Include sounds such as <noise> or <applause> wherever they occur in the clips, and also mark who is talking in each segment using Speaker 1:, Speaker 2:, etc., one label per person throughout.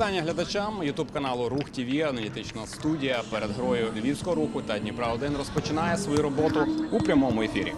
Speaker 1: Вітання глядачам Ютуб каналу Рух ТВ, аналітична студія перед грою Львівського руху та Дніпра 1 розпочинає свою роботу у прямому ефірі.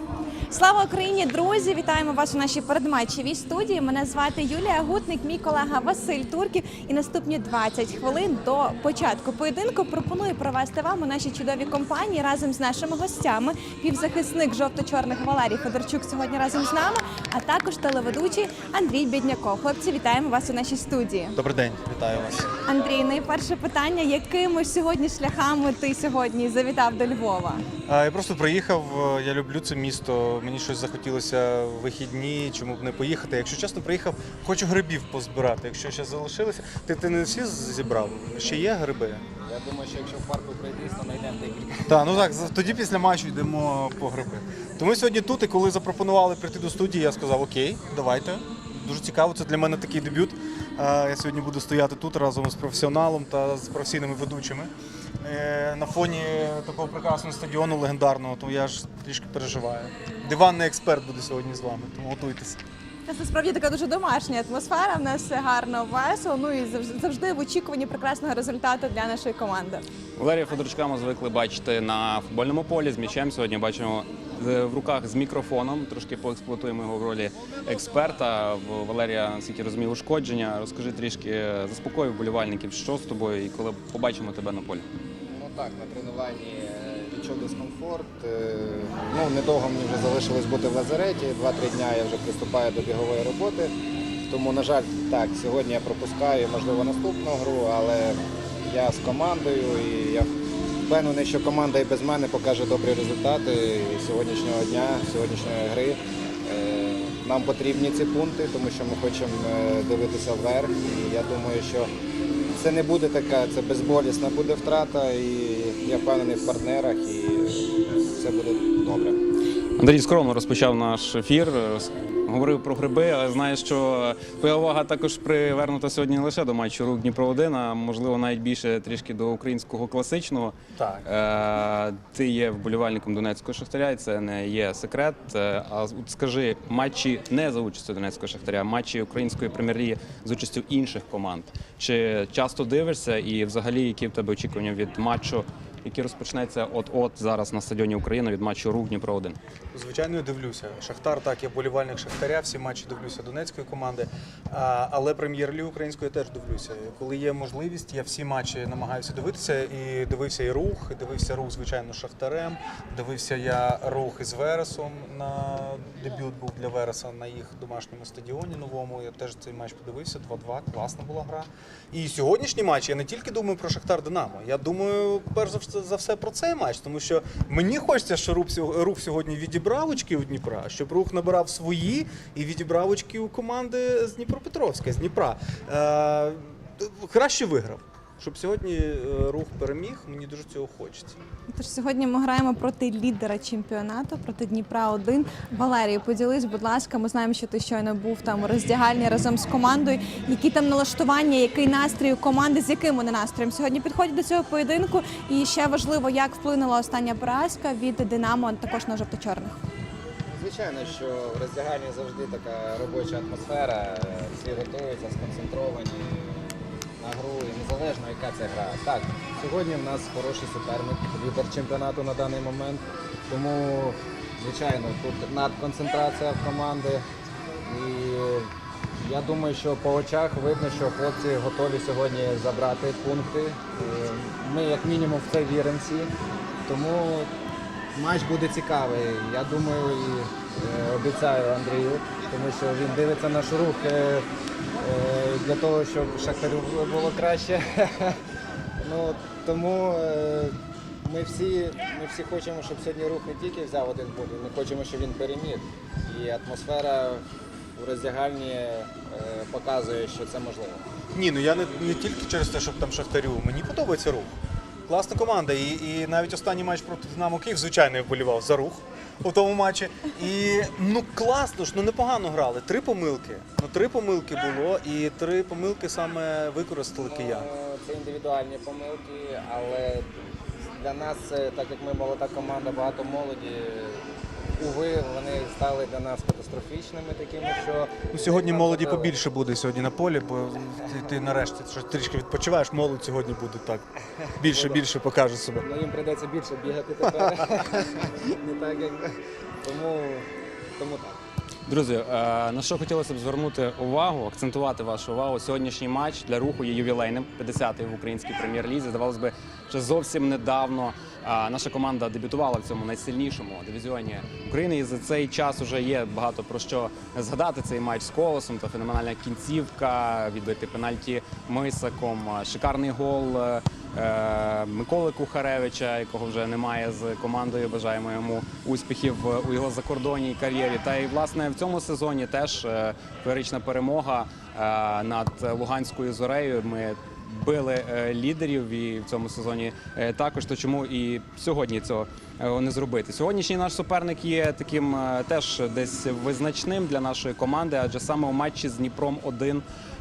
Speaker 2: Слава Україні, друзі! Вітаємо вас у нашій передматчевій студії. Мене звати Юлія Гутник, мій колега Василь Турків. І наступні 20 хвилин до початку поєдинку пропоную провести вам у нашій чудовій компанії разом з нашими гостями. Півзахисник жовто-чорних Валерій Федорчук сьогодні разом з нами, а також телеведучий Андрій Бідняков. Хлопці, вітаємо вас у нашій студії.
Speaker 3: Добрий день, вітаю вас.
Speaker 2: Андрій, найперше питання: якими сьогодні шляхами ти сьогодні завітав до Львова?
Speaker 3: Я просто приїхав. е, Я люблю це місто. Мені щось захотілося в вихідні, чому б не поїхати. Якщо чесно, приїхав, хочу грибів позбирати. Якщо ще залишилося, ти, ти не всі зібрав? Ще є гриби?
Speaker 4: Я думаю, що якщо в парку пройдись, то знайдемо декілька.
Speaker 3: Так, ну так, тоді після матчу йдемо по гриби. То ми сьогодні тут, і коли запропонували прийти до студії, я сказав: Окей, давайте. Дуже цікаво, це для мене такий дебют. Я сьогодні буду стояти тут разом з професіоналом та з професійними ведучими. Е, На фоні такого прекрасного стадіону легендарного, то я ж трішки переживаю. Диванний експерт буде сьогодні з вами, тому готуйтесь.
Speaker 2: Це насправді така дуже домашня атмосфера. В нас все гарно, весело. Ну і завж- завжди в очікуванні прекрасного результату для нашої команди.
Speaker 1: Валерія Федорчука ми звикли бачити на футбольному полі з м'ячем. Сьогодні бачимо в руках з мікрофоном. Трошки поексплуатуємо його в ролі експерта. Валерія, наскільки розумію, ушкодження. Розкажи трішки, заспокой вболівальників, що з тобою і коли побачимо тебе на полі.
Speaker 4: Ну так, на тренуванні е, відчув дискомфорт. Е, Ну, недовго мені вже залишилось бути в лазареті. Два-три дня я вже приступаю до бігової роботи. Тому, на жаль, так, сьогодні я пропускаю, можливо, наступну гру, але я з командою і я впевнений, що команда і без мене покаже добрі результати і сьогоднішнього дня, сьогоднішньої гри. Е, Нам потрібні ці пункти, тому що ми хочемо е, дивитися вверх. І я думаю, що це не буде така, це безболісна буде втрата, і я впевнений в партнерах, і все буде добре.
Speaker 1: Андрій скромно розпочав наш ефір. Говорив про гриби, але знаю, що твоя увага також привернута сьогодні не лише до матчу рук Дніпро 1 а можливо навіть більше трішки до українського класичного.
Speaker 3: Так.
Speaker 1: Е, ти є вболівальником Донецького шахтаря, і це не є секрет. Е, А от скажи, матчі не за участю Донецького шахтаря, а матчі української прем'єр-ліги з участю інших команд. Чи часто дивишся, і взагалі які в тебе очікування від матчу, який розпочнеться от-от зараз на стадіоні України від матчу рук Дніпро 1
Speaker 3: Звичайно, я дивлюся. Шахтар, так, я болівальник Шахтаря, всі матчі дивлюся Донецької команди. Але прем'єр-лігу української теж дивлюся. Коли є можливість, я всі матчі намагаюся дивитися. І дивився і рух, і дивився рух, звичайно, Шахтарем. Дивився я рух із Вересом. На дебют був для Вереса на їх домашньому стадіоні новому. Я теж цей матч подивився. 2-2, класна була гра. І сьогоднішній матч я не тільки думаю про Шахтар Динамо. Я думаю, перш за все- за все про цей матч, тому що мені хочеться, що рух, рух сьогодні відібрав очки у Дніпра, щоб рух набирав свої і відібрав очки у команди з Дніпропетровська, з Дніпра. Е, краще виграв. Щоб сьогодні е, рух переміг, мені дуже цього хочеться.
Speaker 2: Тож сьогодні ми граємо проти лідера чемпіонату, проти Дніпра 1 Валерій, поділись, будь ласка. Ми знаємо, що ти щойно був там у роздягальні разом з командою. Які там налаштування, який настрій у команди, з яким вони настроєм сьогодні підходять до цього поєдинку? І ще важливо, як вплинула остання поразка від Динамо також на жовто-чорних.
Speaker 4: Звичайно, що в роздягальні завжди така робоча атмосфера, всі готуються, сконцентровані на гру, і незалежно яка це гра. Так, сьогодні в нас хороший суперник, лідер чемпіонату на даний момент. Тому, звичайно, тут надконцентрація в команди. І я думаю, що по очах видно, що хлопці готові сьогодні забрати пункти. Е, Ми як мінімум в це віримо всі. Тому матч буде цікавий. Я думаю і е, обіцяю Андрію, тому що він дивиться наш рух е, для того, щоб Шахтарю було краще. <laughs> ну, тому е, ми всі, ми всі хочемо, щоб сьогодні рух не тільки взяв один бунт, ми хочемо, щоб він переміг. І атмосфера у роздягальні е, показує, що це можливо.
Speaker 3: Ні, ну я не, не тільки через те, щоб там Шахтарю. Мені подобається рух. Класна команда. І, і навіть останній матч проти Динамо Київ, звичайно, я вболівав за рух у тому матчі. І ну класно ж, ну непогано грали. Три помилки. Ну три помилки було, і три помилки саме використали киян.
Speaker 4: Ну, Це індивідуальні помилки, але для нас, так як ми молода команда, багато молоді. Уви, вони стали для нас катастрофічними, такими, що
Speaker 3: Ну, сьогодні молоді побільше буде сьогодні на полі, бо ти, ти нарешті щось трішки відпочиваєш, молодь сьогодні буде так. Більше, більше покаже себе.
Speaker 4: Ну їм прийдеться більше бігати тепер. <laughs> Не так як. Тому, тому так.
Speaker 1: Друзі, е, на що хотілося б звернути увагу, акцентувати вашу увагу. Сьогоднішній матч для руху є ювілейним, 50-й в українській прем'єр-лізі. Здавалось би, що зовсім недавно наша команда дебютувала в цьому найсильнішому дивізіоні України. І за цей час вже є багато про що згадати цей матч з колосом та феноменальна кінцівка, відбити пенальті мисаком, шикарний гол. е, е, Миколи Кухаревича, якого вже немає з командою. Бажаємо йому успіхів у його закордонній кар'єрі. Та й власне в цьому сезоні теж е, феєрична перемога над Луганською зорею. Ми били е, лідерів і в цьому сезоні е, також. То чому і сьогодні цього е, не зробити? Сьогоднішній наш суперник є таким теж десь визначним для нашої команди, адже саме у матчі з Дніпром 1 а,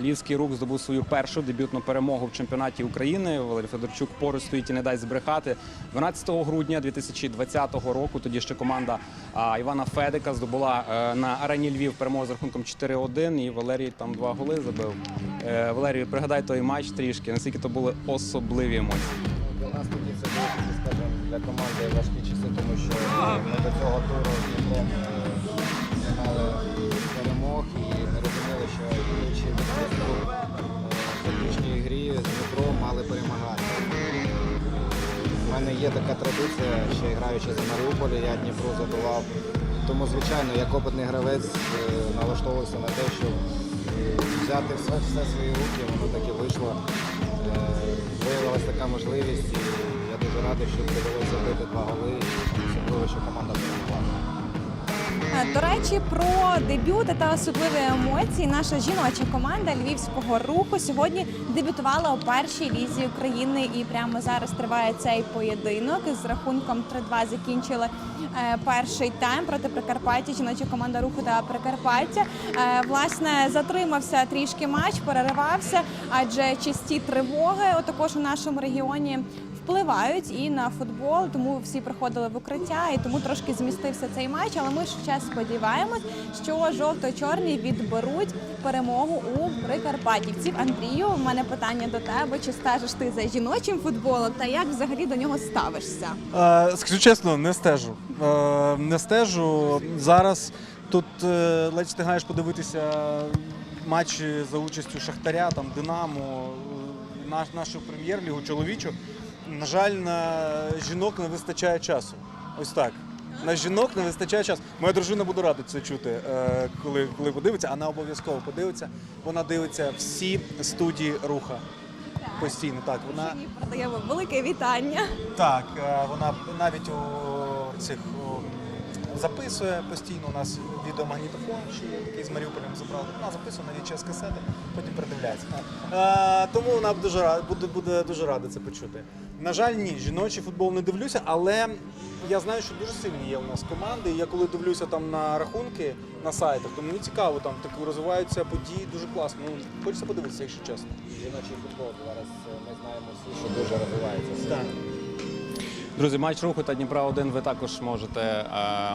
Speaker 1: Львівський рух здобув свою першу дебютну перемогу в чемпіонаті України. Валерій Федорчук поруч стоїть і не дасть збрехати. 12 грудня 2020 року. Тоді ще команда Івана Федика здобула е, на арені Львів перемогу з рахунком 4-1. І Валерій там два голи забив. Е, Валерій, пригадай той матч трішки. Наскільки то були особливі емоції.
Speaker 4: Для нас тоді це були, скажімо, для команди важкі часи, тому що ми до цього туру з Дніпром мали перемагати. У мене є така традиція, ще граючи за Маріуполі, я Дніпру забивав. Тому, звичайно, як опитний гравець е, налаштовувався на те, щоб е, взяти все, все свої руки, воно так і вийшло. Е, Виявилася така можливість, і я дуже радий, що довелося забити два голи, особливо, що команда
Speaker 2: До речі, про дебюти та особливі емоції. Наша жіноча команда львівського руху сьогодні дебютувала у першій лізі України, і прямо зараз триває цей поєдинок. З рахунком 3-2 закінчили е, перший тайм проти Прикарпаття. Жіноча команда руху та Прикарпаття. Е, Власне, затримався трішки матч, переривався, адже часті тривоги, отакож у нашому регіоні впливають і на футбол, тому всі приходили в укриття, і тому трошки змістився цей матч. Але ми ще сподіваємось, що жовто-чорні відберуть перемогу у прикарпатівців. Андрію, у мене питання до тебе: чи стежиш ти за жіночим футболом, та як взагалі до нього ставишся?
Speaker 3: Е, Скажу чесно, не стежу. Е, Не стежу. Зараз тут е, ледь встигаєш подивитися матчі за участю Шахтаря, там Динамо, е, наш, нашу прем'єр-лігу чоловічу. На жаль, на жінок не вистачає часу. Ось так. На жінок не вистачає часу. Моя дружина буде рада це чути, е, коли, коли подивиться, вона обов'язково подивиться. Вона дивиться всі студії руха. Постійно, так. Вона
Speaker 2: передаємо велике вітання.
Speaker 3: так, е, вона навіть у цих о, записує постійно. У нас відеомагнітофон, який з Маріуполем забрали. Вона записує на VHS касети, потім передивляється. Е, тому вона дуже рада, буде, буде дуже рада це почути. На жаль, ні, жіночий футбол не дивлюся, але я знаю, що дуже сильні є у нас команди. І я коли дивлюся там на рахунки на сайтах, то мені цікаво, там так розвиваються події дуже класно. Ну, хочеться подивитися, якщо чесно.
Speaker 4: Жіночий футбол зараз е, ми знаємо всі, що дуже розвивається.
Speaker 3: Так.
Speaker 1: Друзі, матч руху та Дніпра 1 ви також можете е,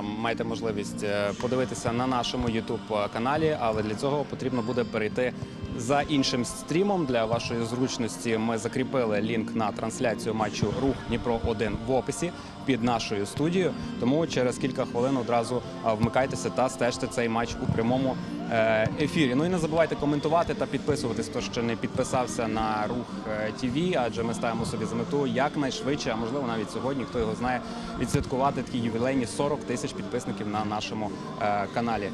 Speaker 1: маєте можливість е, подивитися на нашому youtube каналі, але для цього потрібно буде перейти за іншим стрімом. Для вашої зручності ми закріпили лінк на трансляцію матчу Рух Дніпро 1 в описі під нашою студією. Тому через кілька хвилин одразу е, вмикайтеся та стежте цей матч у прямому ефірі. Ну і не забувайте коментувати та підписуватись, хто ще не підписався на рух ТВ, адже ми ставимо собі за мету якнайшвидше, а можливо навіть сьогодні, хто його знає, відсвяткувати такі ювілейні 40 тисяч підписників на нашому е, каналі.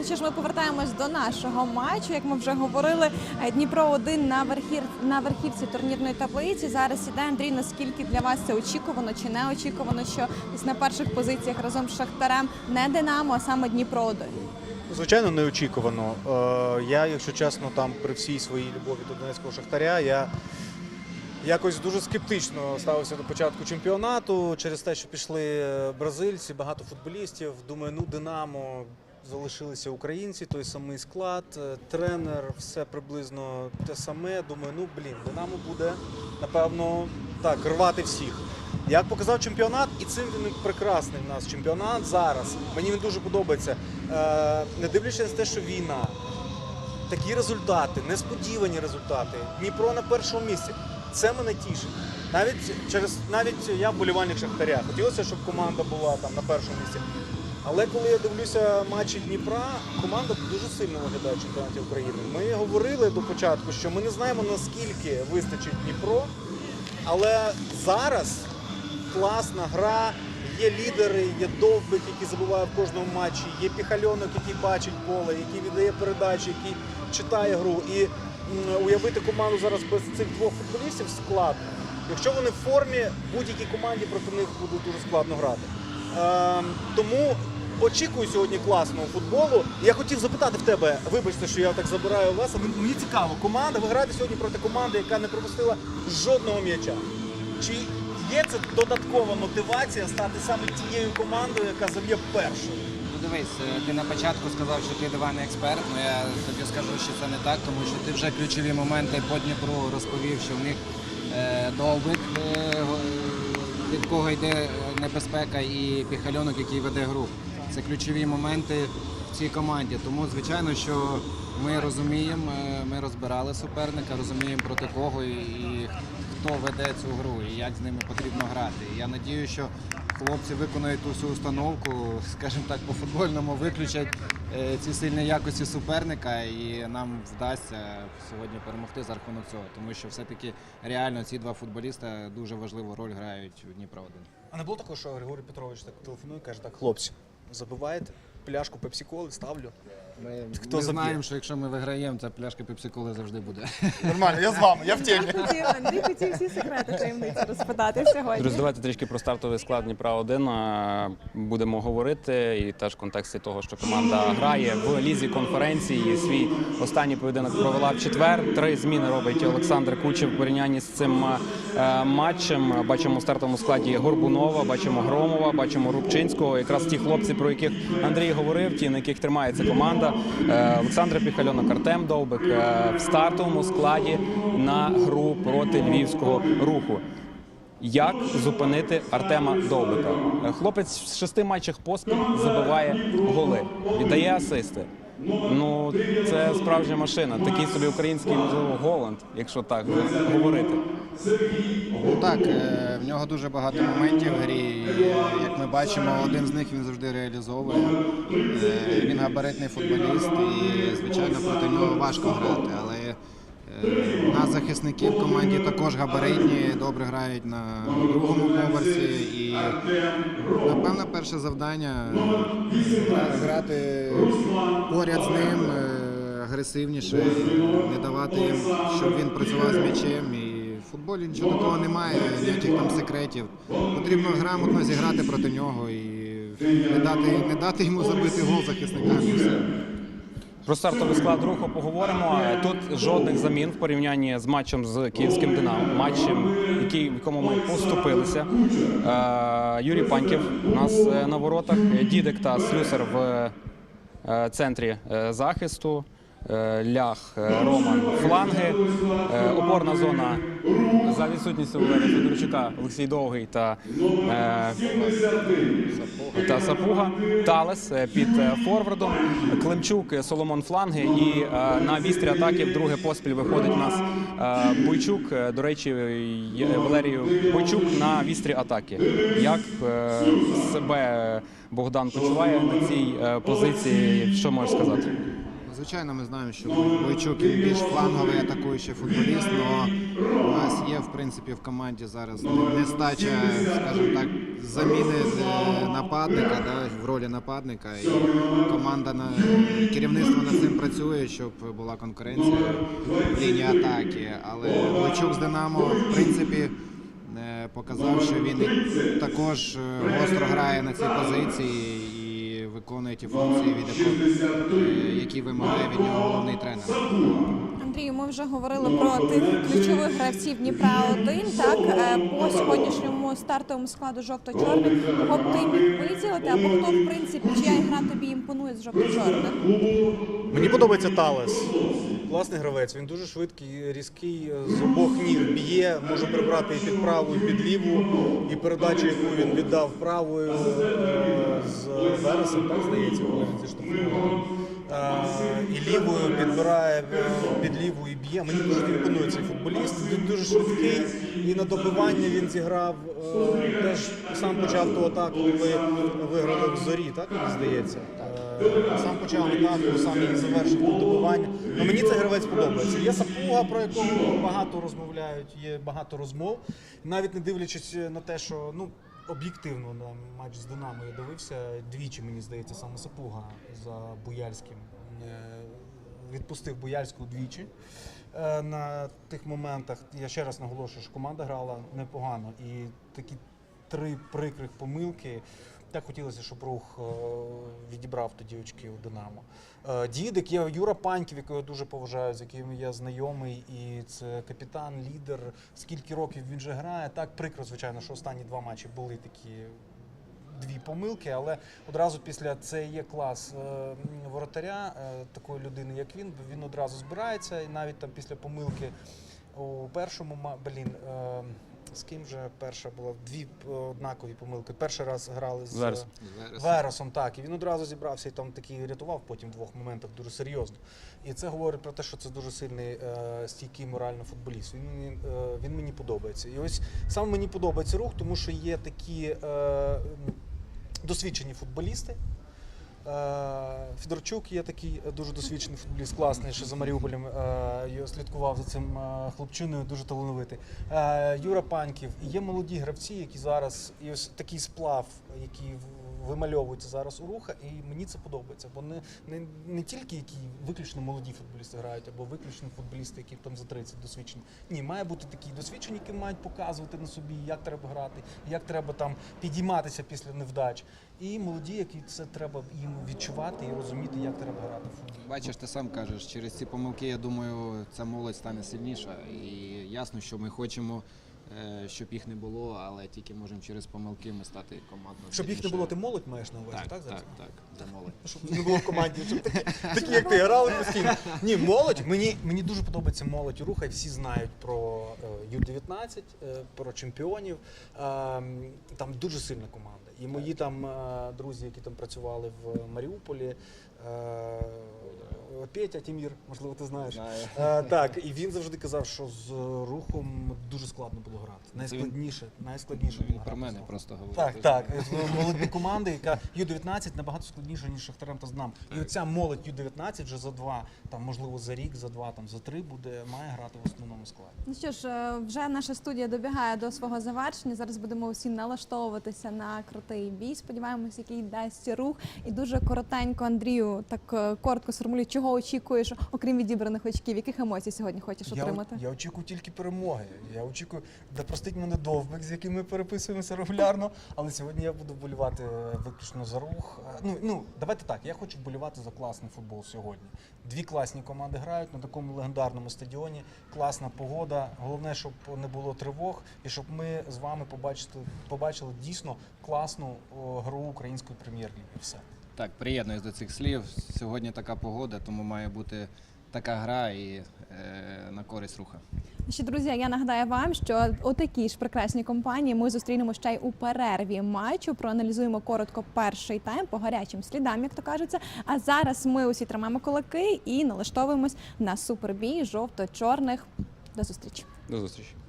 Speaker 2: Ну що ж, ми повертаємось до нашого матчу. Як ми вже говорили, е, Дніпро 1 на верхір на верхівці турнірної таблиці. Зараз іде Андрій. Наскільки для вас це очікувано чи не очікувано, що на перших позиціях разом з Шахтарем не Динамо, а саме Дніпро 1?
Speaker 3: Звичайно, неочікувано. Е, Я, якщо чесно, там при всій своїй любові до Донецького Шахтаря, я якось дуже скептично ставився до початку чемпіонату через те, що пішли е, бразильці, багато футболістів. Думаю, ну Динамо. Залишилися українці, той самий склад, е, тренер, все приблизно те саме. Думаю, ну блін, Динамо буде напевно так рвати всіх. Як показав чемпіонат, і цим він прекрасний в нас чемпіонат зараз. Мені він дуже подобається. Е, не дивлячись на те, що війна, такі результати, несподівані результати. Дніпро на першому місці. Це мене тішить. Навіть через навіть я вболівальник Шахтаря. Хотілося, щоб команда була там на першому місці. Але коли я дивлюся матчі Дніпра, команда дуже сильно виглядає в чемпіонаті України. Ми говорили до початку, що ми не знаємо наскільки вистачить Дніпро, але зараз класна гра. Є лідери, є довбик, який забуває в кожному матчі, є піхальонок, який бачить поле, який віддає передачі, який читає гру. І уявити команду зараз без цих двох футболістів складно. Якщо вони в формі, будь-якій команді проти них буде дуже складно грати. Ем, тому очікую сьогодні класного футболу. Я хотів запитати в тебе, вибачте, що я так забираю вас, мені цікаво, команда, ви граєте сьогодні проти команди, яка не пропустила жодного м'яча. Чи є це додаткова мотивація стати саме тією командою, яка заб'є першою?
Speaker 4: Ну дивись, е, ти на початку сказав, що ти диваний експерт. Ну я тобі скажу, що це не так, тому що ти вже ключові моменти по Дніпру розповів, що в них е, довбик, е, від кого йде небезпека, і піхальонок, який веде гру. Це ключові моменти в цій команді. Тому, звичайно, що ми розуміємо, е, ми розбирали суперника, розуміємо проти кого і, хто веде цю гру і як з ними потрібно грати. І я надію, що хлопці виконають ту всю установку, <laughs> скажімо так, по футбольному виключать е, ці сильні якості суперника, і нам вдасться сьогодні перемогти за рахунок цього, тому що все-таки реально ці два футболіста дуже важливу роль грають у Дніпро 1
Speaker 3: А не було такого, що Григорій Петрович так телефонує каже, так, хлопці, забиваєте, пляшку пепсі-коли ставлю.
Speaker 4: Ми,
Speaker 3: Хто
Speaker 4: ми
Speaker 3: заб'є?
Speaker 4: знаємо, що якщо ми виграємо, ця пляшка пепсиколи завжди буде.
Speaker 3: Нормально, я з вами, я в темі.
Speaker 2: Хотів Андрій хотів всі секрети таємниці розпитати сьогодні.
Speaker 1: Друзі, давайте трішки про стартовий склад Дніпра 1 а, будемо говорити. І теж в контексті того, що команда грає в лізі конференції. Свій останній поєдинок провела в четвер. Три зміни робить Олександр Кучев в порівнянні з цим е, матчем. Бачимо в стартовому складі Горбунова, бачимо Громова, бачимо Рубчинського. Якраз ті хлопці, про яких Андрій говорив, ті, на яких тримається команда. Е, Олександр Піхальонок, Артем Довбик е, в стартовому складі на гру проти львівського руху. Як зупинити Артема Довбика? Е, Хлопець в шести матчах поспіль забиває голи, віддає асисти. Ну, це справжня машина. Такий собі український можливо Голланд, якщо так говорити.
Speaker 4: Ну так, е, в нього дуже багато моментів в грі. Як ми бачимо, один з них він завжди реалізовує. Е, Він габаритний футболіст і, звичайно, проти нього важко грати. Але нас захисники в команді також габаритні, добре грають на другому поверсі. І, напевно, перше завдання грати поряд з ним. е, Агресивніше, не давати їм, щоб він працював з м'ячем. І в футболі нічого такого немає, ніяких там секретів. Потрібно грамотно зіграти проти нього і не дати, не дати йому забити гол захисникам.
Speaker 1: Про стартовий склад руху поговоримо. Тут жодних замін в порівнянні з матчем з київським Динамо, матчем, який, в якому ми поступилися. Е, Юрій Паньків у нас е, на воротах, Дідик та Слюсар в е, центрі захисту. Лях, Роман, фланги, опорна зона за відсутністю Валерія Федорчука, Олексій Довгий та, е, та Сапуга, Талес е, під е, форвардом, Климчук, е, Соломон фланги і е, на вістрі атаки вдруге поспіль виходить у нас е, Бойчук. До речі, Валерію Бойчук на вістрі атаки. Як е, себе Богдан почуває на цій е, позиції? Що можеш сказати?
Speaker 4: Звичайно, ми знаємо, що Бойчук більш фланговий атакуючий футболіст, але у нас є в принципі в команді зараз нестача, скажімо так, заміни е, нападника да, в ролі нападника. І команда на керівництво над цим працює, щоб була конкуренція в лінії атаки. Але Бойчук з Динамо, в принципі. е, Показав, що він також е, гостро грає на цій позиції виконує ті функції, від якого, які вимагає від нього головний тренер.
Speaker 2: Андрію, ми вже говорили про тих ключових гравців Дніпра 1 Так е, по сьогоднішньому стартовому складу жовто-чорних, кого б ти міг виділити, або хто в принципі чия гра тобі імпонує з жовто-чорних?
Speaker 3: Мені подобається Талес. Класний гравець, він дуже швидкий, різкий, е, з обох ніг б'є, може прибрати і під праву, і під ліву. І передачу, яку він віддав правою е, з Вересом, так здається, коли він зіштовхнув. Е, І лівою підбирає під ліву і б'є. Мені дуже імпонує цей футболіст. Він дуже швидкий. І на добивання він зіграв. Теж сам почав ту атаку, коли виграли в зорі, так мені здається. Сам почав атаку, сам її завершив до. Ну, мені цей гравець подобається. Є Сапуга, про якого багато розмовляють, є багато розмов. Навіть не дивлячись на те, що ну. Об'єктивно на матч з Динамо я дивився двічі, мені здається, саме Сапуга за Буяльським. Е, Відпустив Буяльську двічі е, на тих моментах. Я ще раз наголошую, що команда грала непогано. І такі три прикрих помилки. Так хотілося, щоб рух е, відібрав тоді очки у Динамо. Е, Дідик є Юра Паньків, якого я дуже поважаю, з яким я знайомий, і це капітан, лідер. Скільки років він вже грає. Так прикро, звичайно, що останні два матчі були такі дві помилки, але одразу після це є клас е, воротаря, такої людини, як він, він одразу збирається, і навіть там після помилки у першому блін. З ким же перша була дві однакові помилки. Перший раз грали з
Speaker 1: Вересом.
Speaker 3: Вересом, так. І він одразу зібрався і там такий рятував потім в двох моментах дуже серйозно. І це говорить про те, що це дуже сильний е, стійкий морально футболіст. Він мені, е, він мені подобається. І ось саме мені подобається рух, тому що є такі е, досвідчені футболісти. Е, Федорчук є такий е, дуже досвідчений футболіст, класний, що за Маріуполем е, слідкував за цим хлопчиною, дуже талановитий. Юра Паньків. Є молоді гравці, які зараз, і ось такий сплав, який в- вимальовується зараз у руха, і мені це подобається. Бо не, не, не тільки які виключно молоді футболісти грають, або виключно футболісти, які там за 30 досвідчені. Ні, має бути такі досвідчені, які мають показувати на собі, як треба грати, як треба там підійматися після невдач. І молоді, які це треба їм відчувати і розуміти, як треба грати в футбол.
Speaker 4: Бачиш, ти сам кажеш, через ці помилки, я думаю, ця молодь стане сильніша. І ясно, що ми хочемо, щоб їх не було, але тільки можемо через помилки ми стати командою.
Speaker 3: Щоб їх не було, ти молодь маєш на увазі,
Speaker 4: так,
Speaker 3: так?
Speaker 4: так,
Speaker 3: зараз?
Speaker 4: так, за молодь.
Speaker 3: Щоб не було в команді, щоб такі, <laughs> такі як ти грали постійно. Ні, молодь. Мені, мені дуже подобається молодь руха, і всі знають про е, Ю-19, е, про чемпіонів. Е, Там дуже сильна команда. І мої там е, друзі, які там працювали в Маріуполі. Петя Тімір, можливо, ти знаєш.
Speaker 4: Знаю.
Speaker 3: Е, так, і він завжди казав, що з рухом дуже складно було грати. Найскладніше, найскладніше було грати.
Speaker 4: про
Speaker 3: з
Speaker 4: мене
Speaker 3: Рухом.
Speaker 4: просто говорить.
Speaker 3: Так, так. Молоді команди, яка Ю-19 набагато складніша, ніж Шахтарем та Знам. І оця молодь Ю-19 вже за два, там, можливо, за рік, за два, там, за три буде, має грати в основному складі.
Speaker 2: Ну що ж, е, вже наша студія добігає до свого завершення. Зараз будемо усі налаштовуватися на крутий бій. Сподіваємось, який дасть рух. І дуже коротенько, Андрію, так е, коротко сформулюй, чого очікуєш, окрім відібраних очків, яких емоцій сьогодні хочеш отримати?
Speaker 3: я очікую тільки перемоги. Я очікую, да простить мене довбик, з яким ми переписуємося регулярно. Але сьогодні я буду вболівати е, виключно за рух. Е, Ну, ну давайте так. Я хочу вболівати за класний футбол сьогодні. Дві класні команди грають на такому легендарному стадіоні. Класна погода. Головне, щоб не було тривог, і щоб ми з вами побачили, побачили дійсно класну о, гру української прем'єр-ліги. Все.
Speaker 4: Так, приєднуюсь до цих слів. Сьогодні така погода, тому має бути така гра і е, на користь руха.
Speaker 2: Ще друзі, я нагадаю вам, що у такій ж прекрасній компанії ми зустрінемо ще й у перерві матчу. Проаналізуємо коротко перший тайм по гарячим слідам, як то кажеться. А зараз ми усі тримаємо кулаки і налаштовуємось на супербій жовто-чорних. До зустрічі.
Speaker 1: До зустрічі.